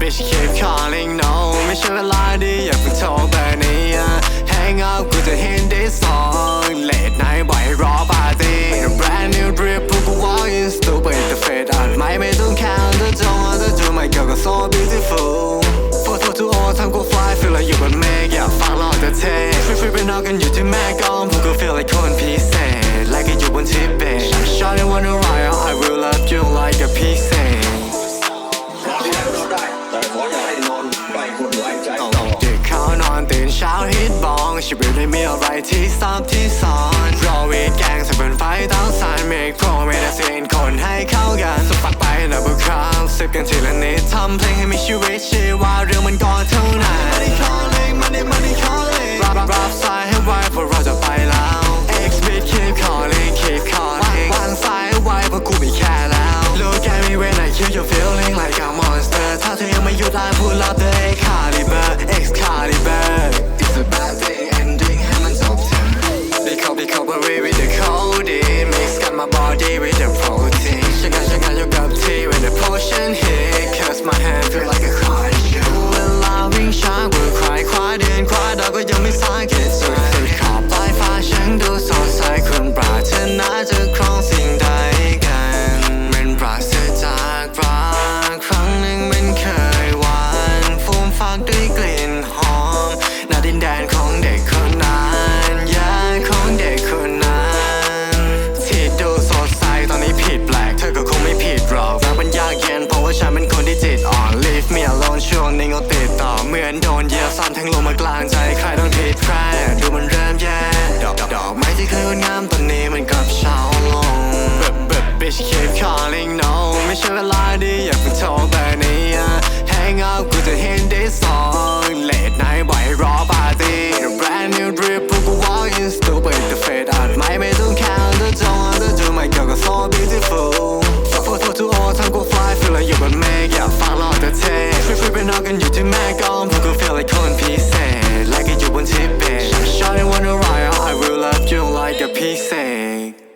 bitch keep calling no ไม่ใช่เวลาดีอย่าเพิ่งโทรเบอร์นี้ Hang up กูจะเห็นได้สอง Late night บ่อยรอปาร์ตี้ Brand new drip พวกกู walk in stupid the fade out ไม่ไม่ต้อง count the zone on the dream my girl ก็ so beautiful For for to all ทำกู fly feel like you บนเมฆอยากฟังเราจะเท Free free ไปนอนกันอยู่ที่แม่กองพวกกู feel like คนผี นเช้าฮิตบองชีวิตไม่มีอะไรที่ซับที่ซ้อนรอวีดแกงใส่เป็นไฟต้องสารเมฆโพไม่ไดาซีนคนให้เข้ากันสปักไปแล้วบุคคลสิบกันทีละนิดทำเพลงให้มีชีวิตชีวาเรื่องมันก่อเท่านั้น and here. สามแทงลงมากลางใจใครต้องผิดใครดูมันเริ่มแย่ดอกดอกไม้ที่เคยงดงามตอนนี้มันกลับเช้าลง But but bitch keep calling no ไม่ใช่เวลาดีอยากเป็นโทรแต่นี้ Hang out กูจะเห็นได้สอง Late night บ่อยรอปาร์ตี้ Brand new drip พวกกู walk in stupid the fade out ไม่ไม่ต้อง count the dawn the do my girl so beautiful Fuck for for to all ทำกู fly feel like you but make อยากฟังหลอดแต่เท่ Free free ไปนอนกันอยู่ที่แม่กองพวกกู feel like your peace sake.